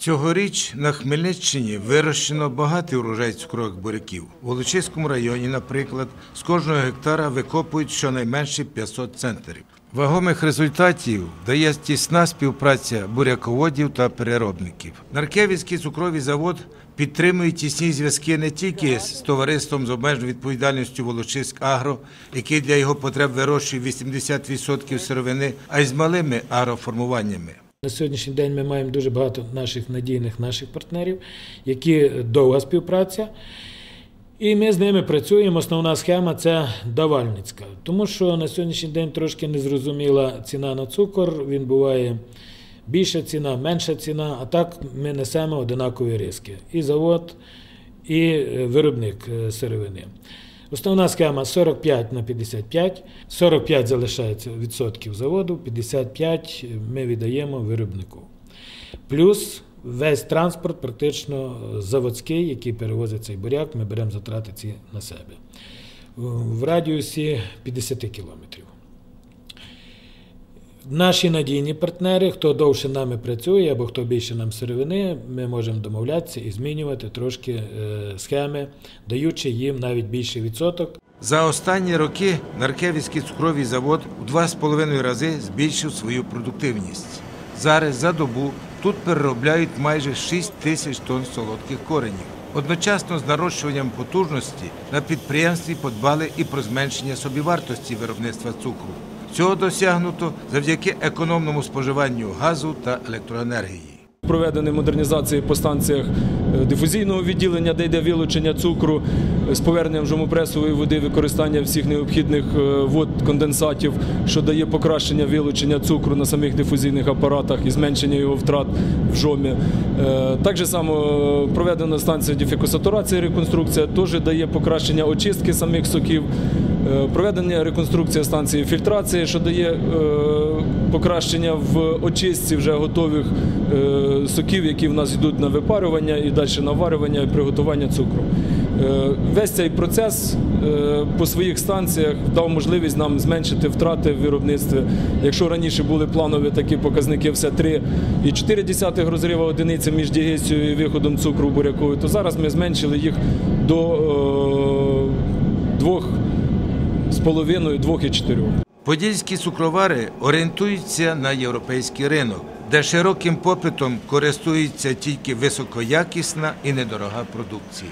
Цьогоріч на Хмельниччині вирощено багатий урожай цукрових буряків. У Волочиському районі, наприклад, з кожного гектара викопують щонайменше 500 центрів. Вагомих результатів дає тісна співпраця буряководів та переробників. Наркевський цукровий завод підтримує тісні зв'язки не тільки з товариством з обмеженою відповідальністю Волочиськ Агро, який для його потреб вирощує 80% сировини, а й з малими агроформуваннями. На сьогоднішній день ми маємо дуже багато наших надійних наших партнерів, які довга співпраця. І ми з ними працюємо. Основна схема це давальницька. Тому що на сьогоднішній день трошки незрозуміла ціна на цукор. Він буває більша ціна, менша ціна, а так ми несемо одинакові риски. І завод, і е, виробник е, сировини. Основна схема 45 на 55. 45 залишається відсотків заводу, 55 ми віддаємо виробнику. Плюс весь транспорт, практично заводський, який перевозить цей буряк, ми беремо затрати ці на себе. В радіусі 50 кілометрів. Наші надійні партнери, хто довше нами працює або хто більше нам сировини, ми можемо домовлятися і змінювати трошки е, схеми, даючи їм навіть більший відсоток. За останні роки Наркевський цукровий завод у два з половиною рази збільшив свою продуктивність. Зараз за добу тут переробляють майже 6 тисяч тонн солодких коренів. Одночасно з нарощуванням потужності на підприємстві подбали і про зменшення собівартості виробництва цукру. Цього досягнуто завдяки економному споживанню газу та електроенергії. Проведені модернізації по станціях е, дифузійного відділення, де йде вилучення цукру е, з поверненням жомопресової води, використання всіх необхідних е, вод конденсатів, що дає покращення вилучення цукру на самих дифузійних апаратах і зменшення його втрат в жомі. Так само проведена станція дефікосатурації, реконструкція теж дає покращення очистки самих соків. Проведення реконструкція станції фільтрації, що дає покращення в очистці вже готових соків, які в нас йдуть на випарювання і далі на варювання і приготування цукру. Весь цей процес по своїх станціях дав можливість нам зменшити втрати в виробництві. Якщо раніше були планові такі показники, все 3,4 розрива одиниці між дігесією і виходом цукру буряковою, то зараз ми зменшили їх до 2 з половиною 2,4. Подільські цукровари орієнтуються на європейський ринок, де широким попитом користується тільки високоякісна і недорога продукція.